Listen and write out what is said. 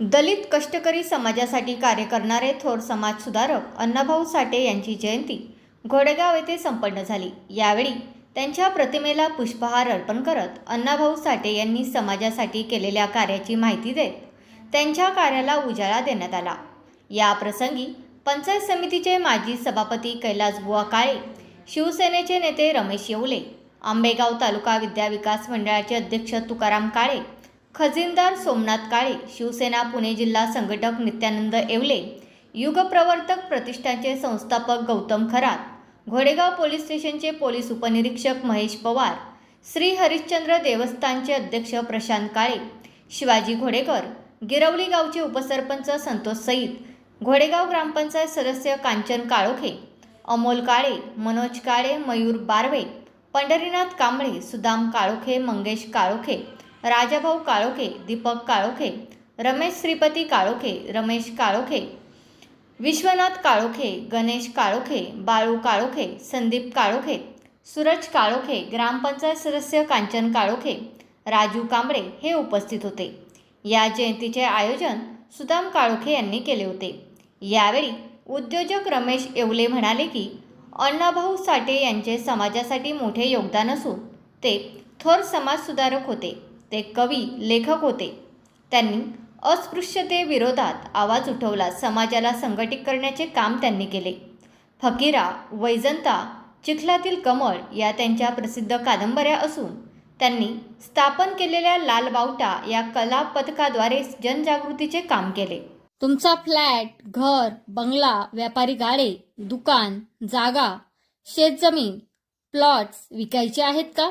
दलित कष्टकरी समाजासाठी कार्य करणारे थोर समाजसुधारक अण्णाभाऊ साठे यांची जयंती घोडेगाव येथे संपन्न झाली. यावेळी त्यांच्या प्रतिमेला पुष्पहार अर्पण करत अण्णाभाऊ साठे यांनी समाजासाठी केलेल्या कार्याची माहिती देत त्यांच्या कार्याला उजाळा देण्यात आला. या प्रसंगी पंचायत समितीचे माजी सभापती कैलासबुवा काळे शिवसेनेचे नेते रमेश येवले आंबेगाव तालुका विद्या विकास मंडळाचे अध्यक्ष तुकाराम काळे खजिनदार सोमनाथ काळे शिवसेना पुणे जिल्हा संघटक नित्यानंद येवले युगप्रवर्तक प्रतिष्ठानचे संस्थापक गौतम खरात घोडेगाव पोलीस स्टेशनचे पोलीस उपनिरीक्षक महेश पवार श्री हरिश्चंद्र देवस्थानचे अध्यक्ष प्रशांत काळे शिवाजी घोडेकर गिरवली गावचे उपसरपंच संतोष सईद घोडेगाव ग्रामपंचायत सदस्य कांचन काळोखे अमोल काळे मनोज काळे मयूर बारवे पंढरीनाथ कांबळे सुदाम काळोखे मंगेश काळोखे राजाभाऊ काळोखे दीपक काळोखे रमेश श्रीपती काळोखे रमेश काळोखे विश्वनाथ काळोखे गणेश काळोखे बाळू काळोखे संदीप काळोखे सूरज काळोखे ग्रामपंचायत सदस्य कांचन काळोखे राजू कांबळे हे उपस्थित होते. या जयंतीचे आयोजन सुदाम काळोखे यांनी केले होते. यावेळी उद्योजक रमेश येवले म्हणाले की अण्णाभाऊ साठे यांचे समाजासाठी मोठे योगदान असून ते थोर समाजसुधारक होते. ते कवी लेखक होते. त्यांनी अस्पृश्यतेविरोधात आवाज उठवला. समाजाला संघटित करण्याचे काम त्यांनी केले. फकीरा वैजंता चिखलातील कमळ या त्यांच्या प्रसिद्ध कादंबऱ्या असून त्यांनी स्थापन केलेल्या लाल बावटा या कला पथकाद्वारे जनजागृतीचे काम केले. तुमचा फ्लॅट घर बंगला व्यापारी गाडे दुकान जागा शेतजमीन प्लॉट्स विकायचे आहेत का?